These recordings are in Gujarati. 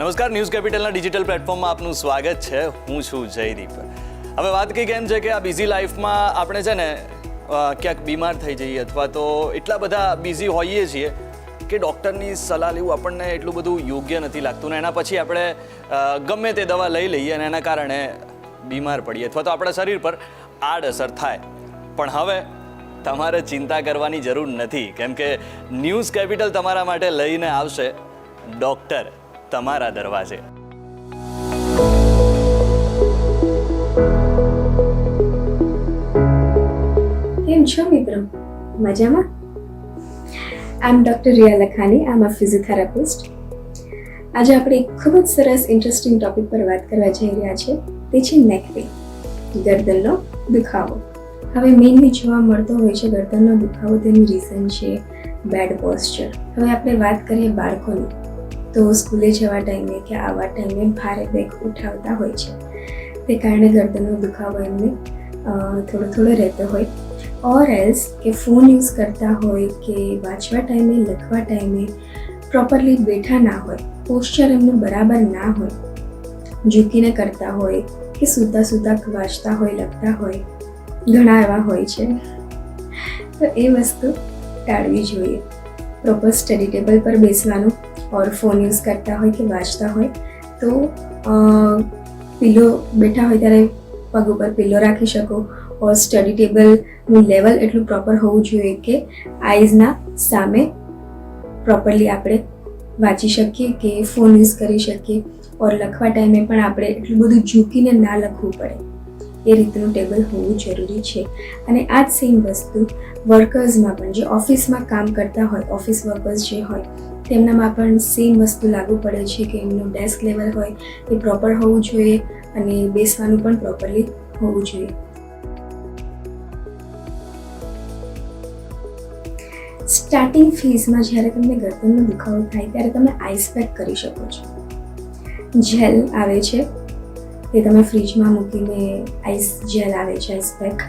નમસ્કાર, ન્યૂઝ કેપિટલના ડિજિટલ પ્લેટફોર્મમાં આપનું સ્વાગત છે. હું છું જયદીપ. હવે વાત કંઈક એમ છે કે આ બિઝી લાઈફમાં આપણે છે ને ક્યાંક બીમાર થઈ જઈએ અથવા તો એટલા બધા બિઝી હોઈએ છીએ કે ડૉક્ટરની સલાહ લેવું આપણને એટલું બધું યોગ્ય નથી લાગતું ને એના પછી આપણે ગમે તે દવા લઈ લઈએ અને એના કારણે બીમાર પડીએ અથવા તો આપણા શરીર પર આડઅસર થાય. પણ હવે તમારે ચિંતા કરવાની જરૂર નથી. કેમ કે ન્યૂઝ કેપિટલ તમારા માટે લઈને આવશે ડૉક્ટર તમારા દરવાજે. કેમ છો મિત્રો? મજામાં? આમ ડૉક્ટર રિયા લખાની. આમ અ ફિઝિયોથેરાપિસ્ટ આજે આપણે એક ખૂબ જ સરસ ઇન્ટરેસ્ટિંગ ટોપિક પર વાત કરવા જઈ રહ્યા છે તે છે નેક પેઇન ગરદનનો દુખાવો. હવે મેઇનલી જોવા મળતો હોય છે ગરદનનો દુખાવો તેની રીઝન છે બેડ પોસ્ચર હવે આપણે વાત કરીએ બાળકોની. તો સ્કૂલે જવા ટાઈમે કે આવા ટાઈમે ભારે બેગ ઉઠાવતા હોય છે. તે કારણે ગરદનનો દુખાવો એમને થોડો થોડો રહેતો હોય. ઓર એલ્સ કે ફોન યુઝ કરતા હોય કે વાંચવા ટાઈમે, લખવા ટાઈમે પ્રોપરલી બેઠા ના હોય પોસ્ચર એમનું બરાબર ના હોય, ઝૂકીને કરતા હોય કે સૂતા સૂતા વાંચતા હોય, લખતા હોય, ઘણા એવા હોય છે. તો એ વસ્તુ ટાળવી જોઈએ. પ્રોપર સ્ટડી ટેબલ પર બેસવાનું ઓર ફોન યુઝ કરતા હોય કે વાંચતા હોય તો પિલો બેઠા હોય ત્યારે પગ ઉપર પિલો રાખી શકો ઓર સ્ટડી ટેબલનું લેવલ એટલું પ્રોપર હોવું જોઈએ કે આઈઝના સામે પ્રોપરલી આપણે વાંચી શકીએ કે ફોન યુઝ કરી શકીએ ઓર લખવા ટાઈમે પણ આપણે એટલું બધું ઝૂકીને ના લખવું પડે. એ રીતનું ટેબલ હોવું જરૂરી છે. અને આ જ સેમ વસ્તુ વર્કર્સમાં પણ, જે ઓફિસમાં કામ કરતા હોય ઓફિસ વર્કર્સ જે હોય તેમનામાં પણ સેમ વસ્તુ લાગુ પડે છે કે એમનું ડેસ્ક લેવલ હોય એ પ્રોપર હોવું જોઈએ અને બેસવાનું પણ પ્રોપરલી હોવું જોઈએ. સ્ટાર્ટિંગ ફેઝમાં જ્યારે તમને ગરદનનો દુખાવો થાય ત્યારે તમે આઈસ પેક કરી શકો છો. જેલ આવે છે. તે તમે ફ્રીજમાં મૂકીને આઈસ જેલ આવે છે આઈસ પેક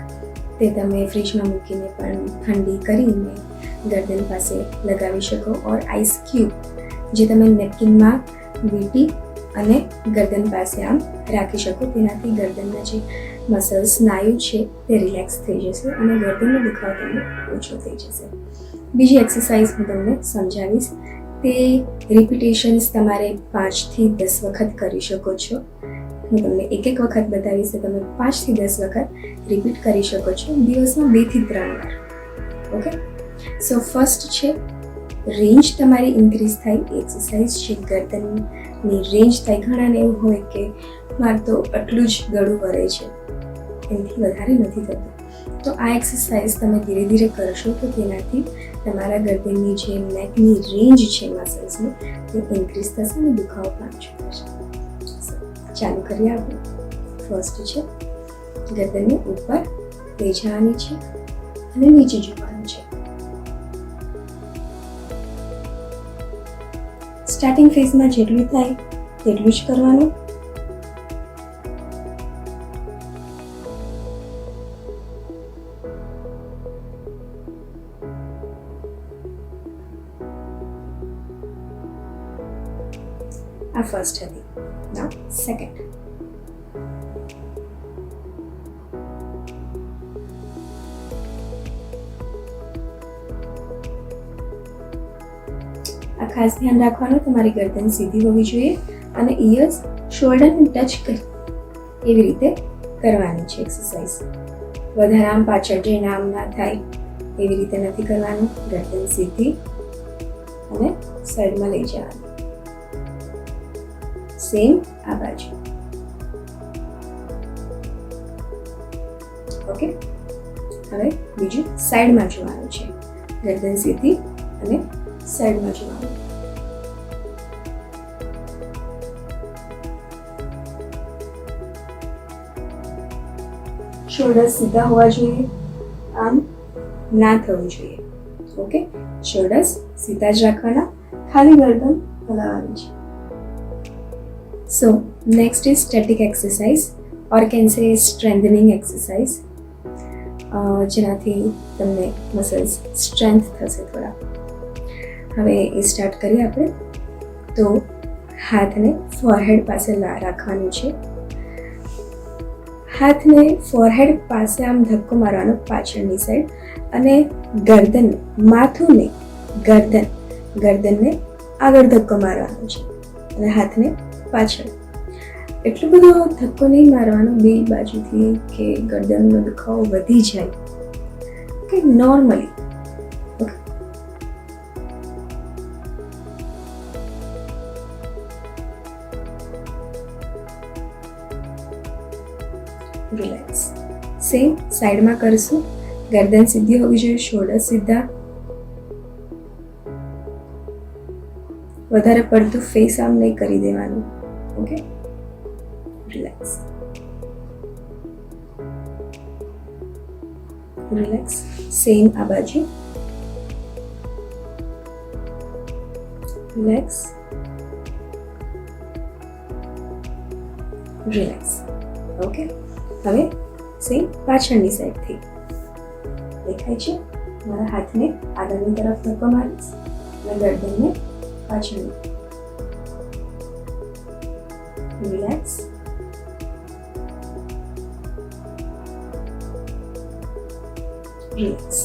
તે તમે ફ્રીજમાં મૂકીને પણ ઠંડી કરીને ગરદન પાસે લગાવી શકો ઓર આઈસ ક્યુબ જે તમે નેપકિનમાં વીટી અને ગરદન પાસે આમ રાખી શકો. તેનાથી ગરદનના જે મસલ સ્નાયુ છે તે રિલેક્સ થઈ જશે અને ગરદનનો દુખાવો તમને ઓછો થઈ જશે. બીજી એક્સરસાઇઝ હું તમને સમજાવીશ. તે રિપીટેશન્સ તમારે પાંચથી દસ વખત કરી શકો છો. હું તમને એક એક વખત બતાવીશ તમે પાંચથી દસ વખત રિપીટ કરી શકો છો દિવસમાં બેથી ત્રણ વાર. ઓકે સો ફર્સ્ટ છે રેન્જ તમારી ઇન્ક્રીઝ થાય એક્સરસાઇઝ છે, ગરદનની રેન્જ થાય. ઘણાને એવું હોય કે મારે તો આટલું જ ગળું વરે છે. એનાથી વધારે નથી થતું. તો આ એક્સરસાઇઝ તમે ધીરે ધીરે કરશો તો તેનાથી તમારા ગરદનની જે નેકની રેન્જ છે મસલ્સની તે ઇન્ક્રીઝ થશે અને દુખાવો પણ ઓછો થશે. ચાલુ કરીએ આપણે. ફર્સ્ટ છે, ગરદનની ઉપર લઈ જવાની છે અને નીચે જોવાનું. સ્ટાર્ટિંગ ફેઝમાં જેટલું થાય તેટલું જ કરવાનું. આ ફર્સ્ટ હતી. ના સેકન્ડ આ ખાસ ધ્યાન રાખવાનું તમારી ગરદન સીધી હોવી જોઈએ અને ઇયર્સ શોલ્ડરને ટચ કરી એવી રીતે કરવાની છે એક્સરસાઇઝ વધારે આમ પાછળ જઈને આમ ના થાય એવી રીતે નથી કરવાનું. ગરદન સીધી અને સાઈડમાં લઈ જવાનું. સેમ આ બાજુ. ઓકે હવે બીજું સાઈડમાં જોવાનું છે. ગરદન સીધી અને સાઈડમાં જોવાનું શોલ્ડર સીધા હોવા જોઈએ આમ ના થવું જોઈએ ઓકે શોલ્ડર્સ સીધા જ રાખવાના ખાલી ગરદન હલાવવાની છે So, next is static exercise or can say strengthening exercise. અ, જેનાથી તમને મસલ્સ સ્ટ્રેન્થ થશે થોડા હવે એ સ્ટાર્ટ કરીએ આપણે. તો હાથને ફોરહેડ પાસે રાખવાનું છે. હાથને ફોરહેડ પાસે આમ ધક્કો મારવાનો પાછળની સાઈડ અને ગરદન માથું ને ગરદન, ગરદનને આગળ ધક્કો મારવાનો છે અને હાથને પાછળ. એટલો બધો ધક્કો નહીં મારવાનો, બે બાજુથી કે ગરદનનો દુખાવો વધી જાય. કે નોર્મલી રિલેક્સ. સેમ સાઈડમાં કરશું. ગરદન સીધી હોવી જોઈએ, શોલ્ડર સીધા. વધારે પડતું ફેસ આમ નહીં કરી દેવાનું. Okay relax. રિલેક્સ. સેમ આ બાજુ. રિલેક્સ. રિલેક્સ. ઓકે હવે સેમ પાછળની સાઈડથી દેખાય છે, મારા હાથને આગળની તરફ ધક્કો મારીશ અને ગરદનને પાછળની રિલેક્સ રિલેક્સ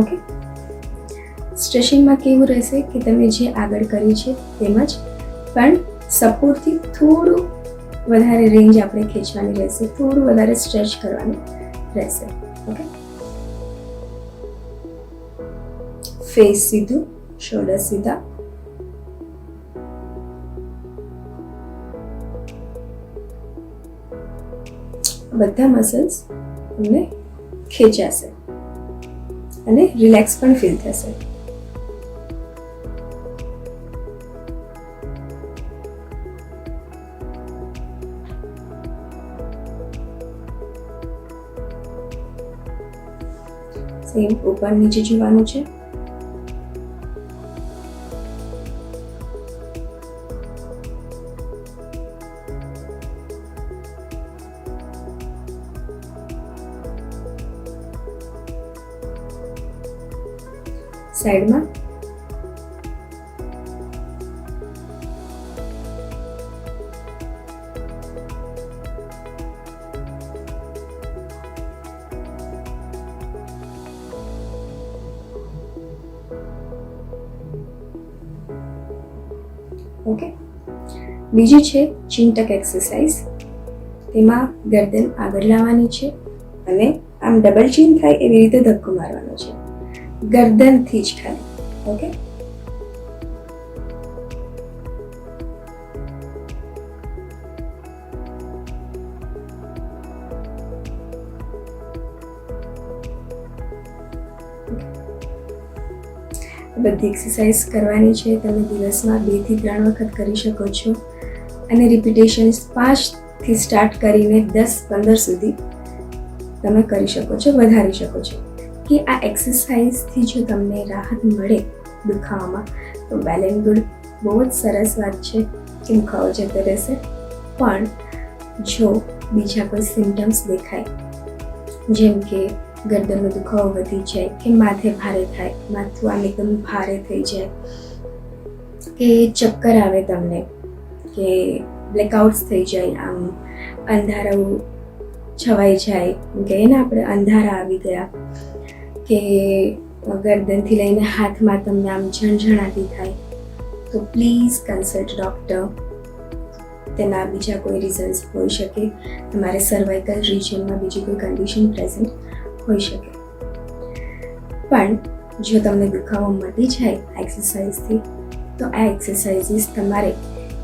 ઓકે સ્ટ્રેચિંગમાં કેવું રહેશે કે તમે જે આગળ કરી છે, તેમજ પણ સપોર્ટથી થોડું વધારે રેન્જ આપણે ખેંચવાની રહેશે, થોડું વધારે સ્ટ્રેચ કરવાનું રહેશે ઓકે ફેસ સીધું શોલ્ડર સીધા. બધા મસલ્સ તમને ખેંચાશે અને રિલેક્સ પણ ફીલ થશે. સેમ ઉપર નીચે જીવાનું છે. સાઈડમાં ઓકે? બીજી છે ચિંતક એક્સરસાઇઝ તેમાં ગરદન આગળ લાવવાની છે અને આમ ડબલ ચીન થાય એવી રીતે ધક્કો મારવાનો છે. ગરદનથી જ ખાલી, ઓકે? બધી એક્સરસાઇઝ કરવાની છે. તમે દિવસમાં બેથી ત્રણ વખત કરી શકો છો. અને રિપીટેશન્સ પાંચથી સ્ટાર્ટ કરીને દસ પંદર સુધી તમે કરી શકો છો, વધારી શકો છો. કે આ એક્સરસાઇઝથી જો તમને રાહત મળે દુખાવામાં, તો વેલ ગુડ બહુ જ સરસ વાત છે કે દુખાવો જતો રહેશે. પણ જો બીજા કોઈ સિમ્ટમ્સ દેખાય, જેમ કે ગરદનનો દુખાવો વધી જાય, કે માથે ભારે થાય, માથું આમ એકદમ ભારે થઈ જાય. કે ચક્કર આવે તમને, કે બ્લેકઆઉટ્સ થઈ જાય, આમ અંધારાઓ છવાઈ જાય. કહીએ ને આપણે, અંધારા આવી ગયા, કે ગરદનથી લઈને હાથમાં તમને આમ ઝણઝણાતી થાય. તો પ્લીઝ કન્સલ્ટ ડૉક્ટર તેના બીજા કોઈ રીઝન્સ હોઈ શકે. તમારે સર્વાઇકલ રિજનમાં બીજી કોઈ કન્ડિશન પ્રેઝન્ટ હોઈ શકે. પણ જો તમને દુખાવો મટી જાય આ એક્સરસાઇઝથી તો આ એક્સરસાઇઝીસ તમારે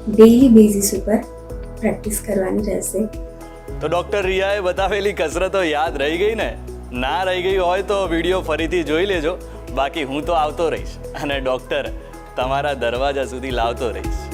ડેઇલી બેઝિસ ઉપર પ્રેક્ટિસ કરવાની રહેશે. તો ડોક્ટર રિયાએ બતાવેલી કસરતો યાદ રહી ગઈ ને? ના રહી ગઈ હોય તો વીડિયો ફરીથી જોઈ લેજો. બાકી હું તો આવતો રહીશ અને ડોક્ટર તમારા દરવાજા સુધી લાવતો રહીશ.